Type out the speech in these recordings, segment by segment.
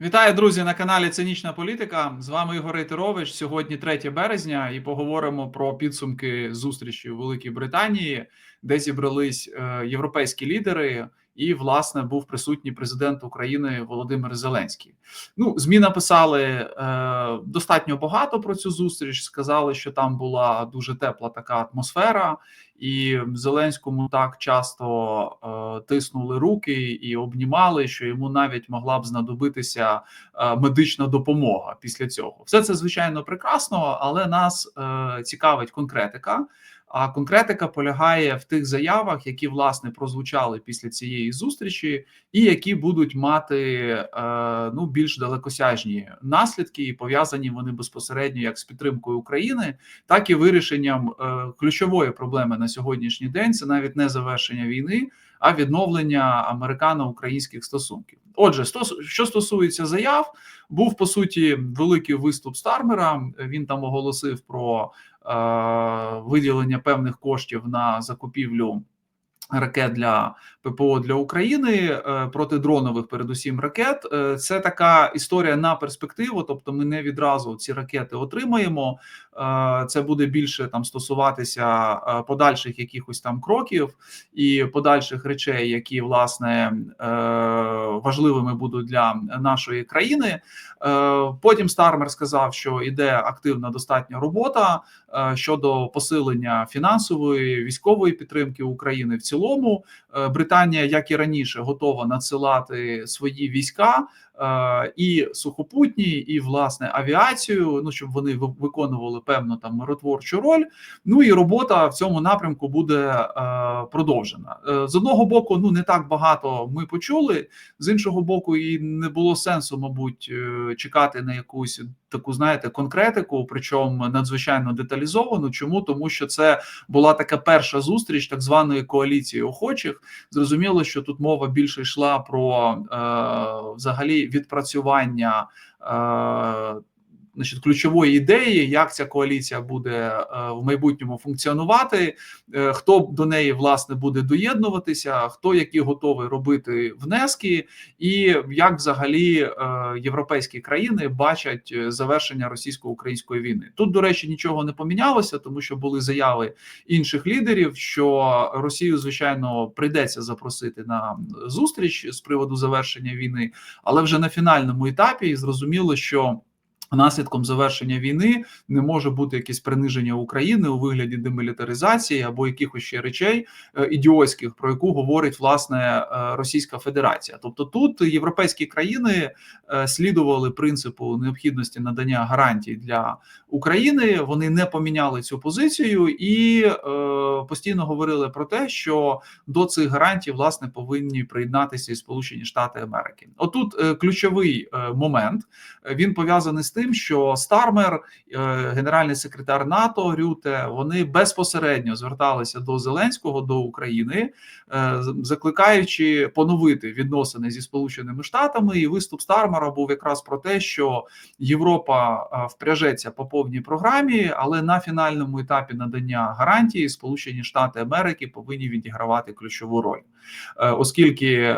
Вітаю, друзі, на каналі Цинічна Політика. З вами Ігор Рейтерович. Сьогодні 3 березня, і поговоримо про підсумки зустрічі у Великій Британії, де зібрались е, європейські лідери, і власне був присутній президент України Володимир Зеленський. Ну, змі написали е, достатньо багато про цю зустріч. Сказали, що там була дуже тепла така атмосфера, і Зеленському так часто е, тиснули руки і обнімали, що йому навіть могла б знадобитися е, медична допомога після цього. Все це звичайно прекрасно, але нас е, цікавить конкретика. А конкретика полягає в тих заявах, які власне прозвучали після цієї зустрічі, і які будуть мати е, ну більш далекосяжні наслідки, і пов'язані вони безпосередньо як з підтримкою України, так і вирішенням е, ключової проблеми на сьогоднішній день. Це навіть не завершення війни, а відновлення американо-українських стосунків. Отже, що стосується заяв, був по суті великий виступ Стармера. Він там оголосив про е, виділення певних коштів на закупівлю ракет для ППО для України е, протидронових, передусім ракет. Е, це така історія на перспективу. Тобто, ми не відразу ці ракети отримаємо. Е, це буде більше там стосуватися подальших якихось там кроків і подальших речей, які власне важливими будуть для нашої країни. Потім Стармер сказав, що іде активна достатня робота щодо посилення фінансової військової підтримки України в цілому. Британія, як і раніше, готова надсилати свої війська Е, і сухопутні, і власне авіацію. Ну щоб вони виконували певну там миротворчу роль. Ну і робота в цьому напрямку буде е, продовжена е, з одного боку. Ну не так багато ми почули, з іншого боку, і не було сенсу, мабуть, чекати на якусь таку, знаєте, конкретику, причому надзвичайно деталізовану. Чому тому, що це була така перша зустріч так званої коаліції охочих. Зрозуміло, що тут мова більше йшла про е, взагалі відпрацювання е, значить, ключової ідеї, як ця коаліція буде е, в майбутньому функціонувати, е, хто до неї власне буде доєднуватися, хто які готовий робити внески, і як взагалі е, європейські країни бачать завершення російсько-української війни. Тут, до речі, нічого не помінялося, тому що були заяви інших лідерів, що Росію, звичайно, прийдеться запросити на зустріч з приводу завершення війни, але вже на фінальному етапі зрозуміло, що Наслідком завершення війни не може бути якесь приниження України у вигляді демілітаризації або якихось ще речей е, ідіотських, про яку говорить власне е, Російська Федерація. Тобто, тут європейські країни е, слідували принципу необхідності надання гарантій для України. Вони не поміняли цю позицію і постійно говорили про те, що до цих гарантій власне повинні приєднатися і Сполучені Штати Америки. Отут ключовий момент він пов'язаний з тим, що Стармер, е, генеральний секретар НАТО Рюте, вони безпосередньо зверталися до Зеленського до України, е, закликаючи поновити відносини зі Сполученими Штатами. І виступ Стармера був якраз про те, що Європа е, впряжеться по повній програмі, але на фінальному етапі надання гарантії Сполучені Штати Америки повинні відігравати ключову роль, оскільки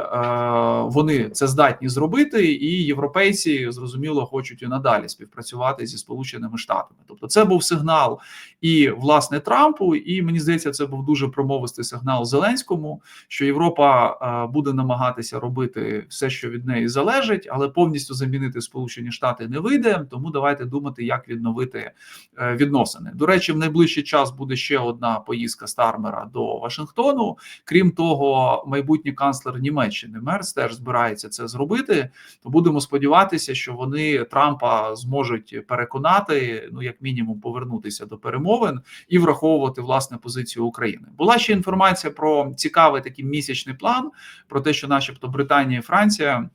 вони це здатні зробити, і європейці зрозуміло хочуть і надалі співпрацювати зі Сполученими Штатами. Тобто, це був сигнал і власне Трампу, і мені здається, це був дуже промовистий сигнал Зеленському, що Європа буде намагатися робити все, що від неї залежить, але повністю замінити Сполучені Штати не вийде. Тому давайте думати, як відновити е, відносини. До речі, в найближчий час буде ще одна поїздка Стармера до Вашингтону. Крім того, майбутній канцлер Німеччини Мерц теж збирається це зробити. То будемо сподіватися, що вони Трампа зможуть переконати, ну як мінімум, повернутися до перемовин і враховувати власне позицію України. Була ще інформація про цікавий такий місячний план, про те, що, начебто, Британія і Франція.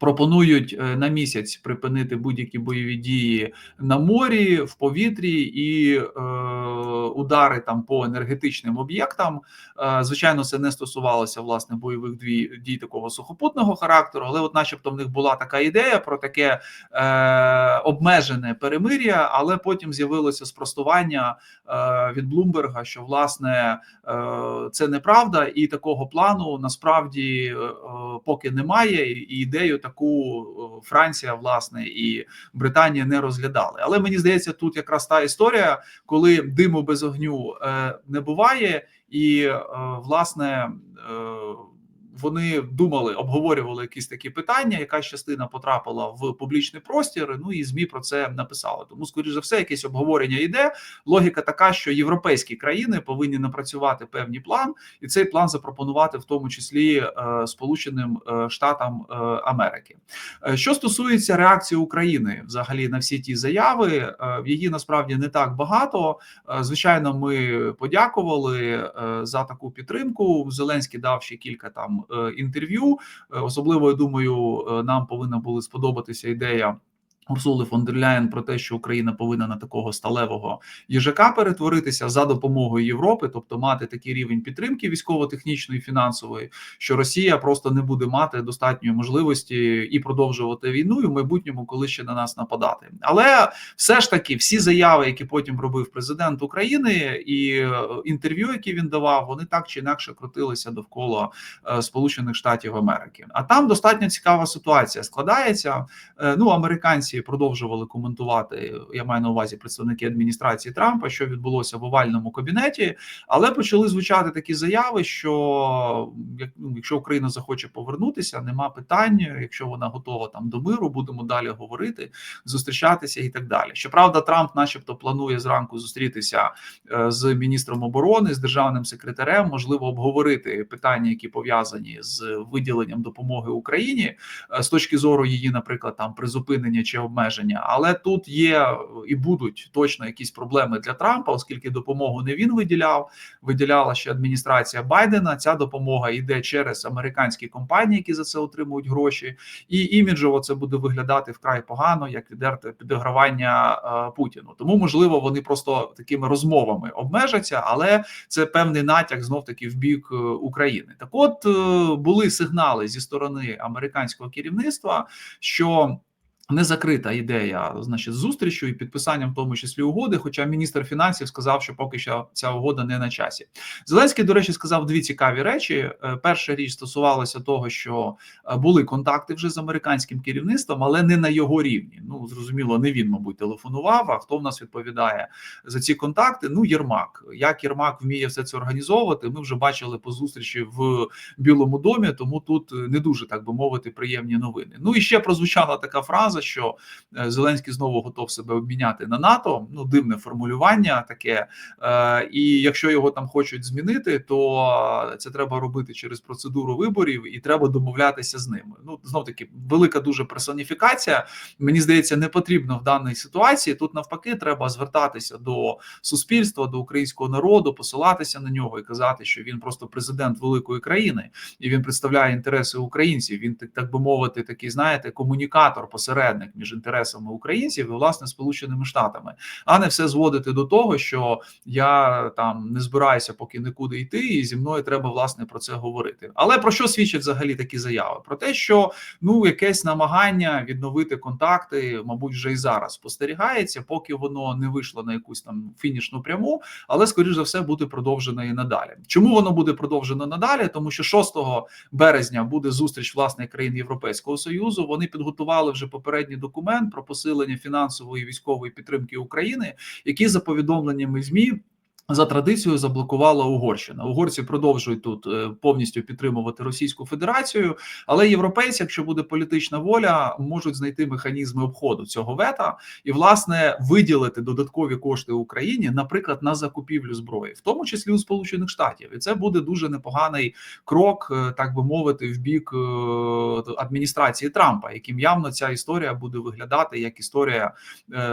Пропонують е, на місяць припинити будь-які бойові дії на морі, в повітрі і е, удари там по енергетичним об'єктам. Е, звичайно, це не стосувалося власне бойових дій, дій такого сухопутного характеру, але, от, начебто, в них була така ідея про таке е, обмежене перемир'я, але потім з'явилося спростування е, від Блумберга, що власне е, це неправда, і такого плану насправді е, поки немає. І ідею таку е, Франція, власне, і Британія не розглядали. Але мені здається, тут якраз та історія, коли диму без огню е, не буває, і е, власне. Вони думали, обговорювали якісь такі питання. Якась частина потрапила в публічний простір. Ну і змі про це написали. Тому, скоріш за все, якесь обговорення йде. Логіка така, що європейські країни повинні напрацювати певний план, і цей план запропонувати в тому числі е, Сполученим е, Штатам е, Америки. Що стосується реакції України, взагалі на всі ті заяви, її насправді не так багато. Звичайно, ми подякували за таку підтримку. Зеленський дав ще кілька там. Е, інтерв'ю. Е, особливо я думаю, е, нам повинна була сподобатися ідея. Урсули фон дер Ляєн про те, що Україна повинна на такого сталевого їжака перетворитися за допомогою Європи, тобто мати такий рівень підтримки військово-технічної фінансової, що Росія просто не буде мати достатньої можливості і продовжувати війну і в майбутньому, коли ще на нас нападати. Але все ж таки, всі заяви, які потім робив президент України, і інтерв'ю, які він давав, вони так чи інакше крутилися довкола Сполучених Штатів Америки. А там достатньо цікава ситуація складається. Ну, американці продовжували коментувати. Я маю на увазі представники адміністрації Трампа, що відбулося в овальному кабінеті, але почали звучати такі заяви, що ну, якщо Україна захоче повернутися, нема питань. Якщо вона готова там до миру, будемо далі говорити, зустрічатися і так далі. Щоправда, Трамп, начебто, планує зранку зустрітися е, з міністром оборони, з державним секретарем, можливо, обговорити питання, які пов'язані з виділенням допомоги Україні е, з точки зору її, наприклад, там призупинення чи обмеження, але тут є і будуть точно якісь проблеми для Трампа, оскільки допомогу не він виділяв, виділяла ще адміністрація Байдена. Ця допомога йде через американські компанії, які за це отримують гроші, і іміджово це буде виглядати вкрай погано, як відерте підігравання е, Путіну. Тому можливо вони просто такими розмовами обмежаться, але це певний натяк знов таки в бік е, України. Так, от е, були сигнали зі сторони американського керівництва, що не закрита ідея, значить, зустрічю і підписанням, в тому числі угоди. Хоча міністр фінансів сказав, що поки що ця угода не на часі. Зеленський, до речі, сказав дві цікаві речі. Е, перша річ стосувалася того, що е, були контакти вже з американським керівництвом, але не на його рівні. Ну зрозуміло, не він, мабуть, телефонував. А хто в нас відповідає за ці контакти? Ну, Єрмак. Як Єрмак вміє все це організовувати? Ми вже бачили по зустрічі в Білому домі, тому тут не дуже так би мовити приємні новини. Ну і ще прозвучала така фраза фраза, що е, Зеленський знову готов себе обміняти на НАТО. Ну дивне формулювання таке. Е, і якщо його там хочуть змінити, то це треба робити через процедуру виборів і треба домовлятися з ними. Ну знов таки велика дуже персоніфікація. Мені здається, не потрібно в даній ситуації. Тут навпаки, треба звертатися до суспільства, до українського народу, посилатися на нього і казати, що він просто президент великої країни і він представляє інтереси українців. Він так би мовити, такий знаєте, комунікатор посеред посередник між інтересами українців і власне сполученими штатами, а не все зводити до того, що я там не збираюся поки нікуди йти, і зі мною треба власне про це говорити. Але про що свідчать взагалі такі заяви? Про те, що ну якесь намагання відновити контакти, мабуть, вже і зараз спостерігається, поки воно не вийшло на якусь там фінішну пряму, але скоріш за все буде продовжено і надалі. Чому воно буде продовжено надалі? Тому що 6 березня буде зустріч власне країн Європейського союзу. Вони підготували вже попередньо попередній документ про посилення фінансової військової підтримки України, які за повідомленнями змі за традицією заблокувала Угорщина. Угорці продовжують тут е, повністю підтримувати Російську Федерацію, але європейці, якщо буде політична воля, можуть знайти механізми обходу цього вета і власне виділити додаткові кошти Україні, наприклад, на закупівлю зброї, в тому числі у Сполучених Штатів, і це буде дуже непоганий крок, е, так би мовити, в бік е, адміністрації Трампа, яким явно ця історія буде виглядати як історія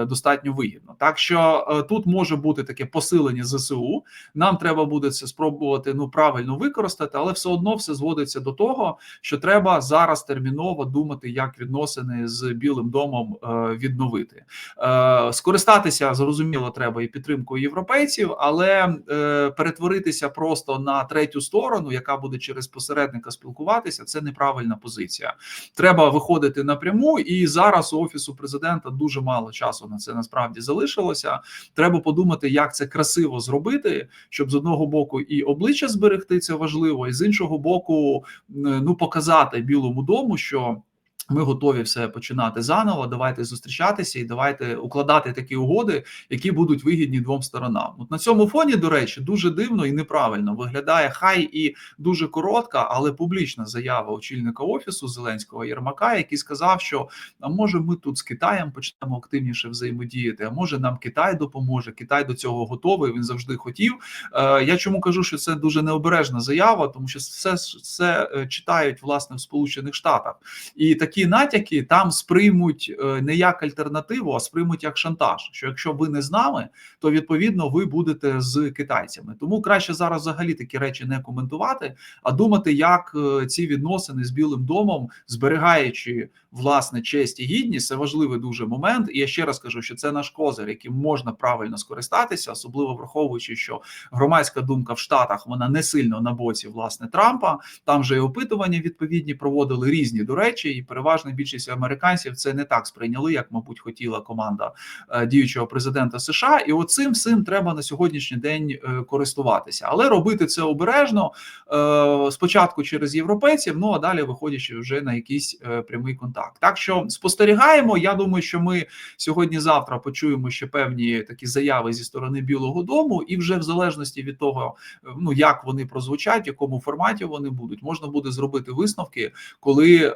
достатньо вигідна. Так що тут може бути таке посилення з. ЗСУ. Нам треба буде це спробувати ну правильно використати, але все одно все зводиться до того, що треба зараз терміново думати, як відносини з Білим домом е, відновити. Е, скористатися зрозуміло, треба і підтримкою європейців, але е, перетворитися просто на третю сторону, яка буде через посередника спілкуватися, це неправильна позиція. Треба виходити напряму, і зараз у офісу президента дуже мало часу на це насправді залишилося. Треба подумати, як це красиво зробити зробити, щоб з одного боку і обличчя зберегти це важливо, і з іншого боку, ну показати Білому дому, що. Ми готові все починати заново. Давайте зустрічатися і давайте укладати такі угоди, які будуть вигідні двом сторонам. От на цьому фоні, до речі, дуже дивно і неправильно виглядає хай і дуже коротка, але публічна заява очільника офісу Зеленського Єрмака, який сказав, що а може ми тут з Китаєм почнемо активніше взаємодіяти. А може нам Китай допоможе. Китай до цього готовий. Він завжди хотів. Е, Я чому кажу, що це дуже необережна заява, тому що все, все е, читають власне в Сполучених Штатах і такі натяки там сприймуть е, не як альтернативу, а сприймуть як шантаж. Що якщо ви не з нами, то відповідно ви будете з китайцями. Тому краще зараз взагалі такі речі не коментувати, а думати, як е, ці відносини з Білим домом, зберігаючи власне честь і гідність, це важливий дуже момент. І я ще раз кажу, що це наш козир, яким можна правильно скористатися, особливо враховуючи, що громадська думка в Штатах вона не сильно на боці власне Трампа. Там вже і опитування відповідні проводили різні до речі, і переважна більшість американців це не так сприйняли, як мабуть хотіла команда е, діючого президента США. І оцим всім треба на сьогоднішній день е, користуватися, але робити це обережно е, спочатку через європейців. Ну а далі виходячи вже на якийсь прямий контакт. Так що спостерігаємо. Я думаю, що ми сьогодні-завтра почуємо ще певні такі заяви зі сторони Білого Дому, і вже в залежності від того, ну як вони прозвучать, в якому форматі вони будуть, можна буде зробити висновки, коли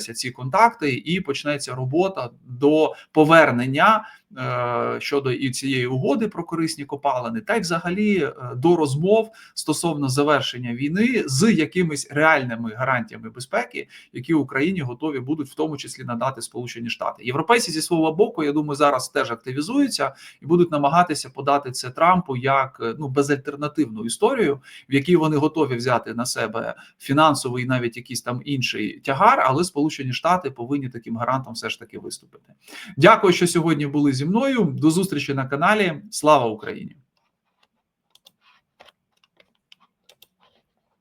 відновляться ці контакти, і почнеться робота до повернення щодо і цієї угоди про корисні копалини, та й взагалі е, до розмов стосовно завершення війни з якимись реальними гарантіями безпеки, які Україні готові будуть в тому числі надати Сполучені Штати. Європейці зі свого боку, я думаю, зараз теж активізуються і будуть намагатися подати це Трампу як е, ну безальтернативну історію, в якій вони готові взяти на себе фінансовий, навіть якийсь там інший тягар, але Сполучені Штати повинні таким гарантом все ж таки виступити. Дякую, що сьогодні були зі мною. До зустрічі на каналі. Слава Україні!